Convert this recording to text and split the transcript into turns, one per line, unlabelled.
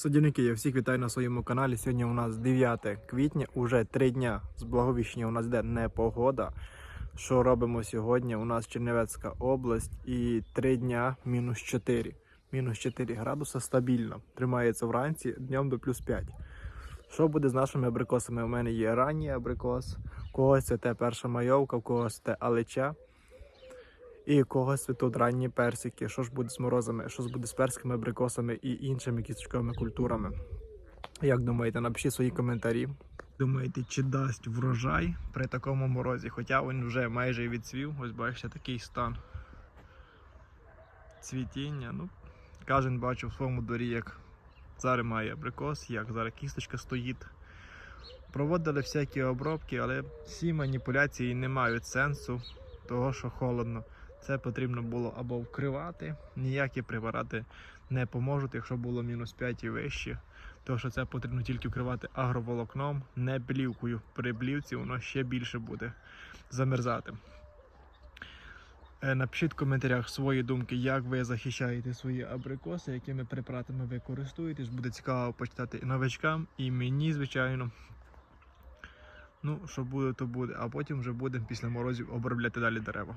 Садівники, я всіх вітаю на своєму каналі. Сьогодні у нас 9 квітня, уже 3 дня з Благовіщення у нас йде непогода. Що робимо сьогодні? У нас Чернівецька область і 3 дня мінус 4. Мінус 4 градуса стабільно. Тримається вранці днем до плюс 5. Що буде з нашими абрикосами? У мене є ранній абрикос, у когось це те перша майовка, у когось це алеча. І у когось ранні персики. Що ж буде з морозами, що ж буде з перськими абрикосами і іншими кісточковими культурами. Як думаєте, напишіть свої коментарі. Думаєте, чи дасть врожай при такому морозі? Хоча він вже майже відцвів. Ось бачите, такий стан цвітіння. Ну, кожен бачив в своєму дворі, як зараз має абрикос, як зараз кісточка стоїть. Проводили всякі обробки, але всі маніпуляції не мають сенсу, того що холодно. Це потрібно було або вкривати, ніякі препарати не поможуть, якщо було мінус 5 і вище. Тому що це потрібно тільки вкривати агроволокном, не плівкою. При плівці воно ще більше буде замерзати. Е, Напишіть в коментарях свої думки, як ви захищаєте свої абрикоси, якими препаратами ви користуєтесь. Буде цікаво почитати і новачкам, і мені, звичайно. Ну, що буде, то буде. А потім вже будемо після морозів обробляти далі дерева.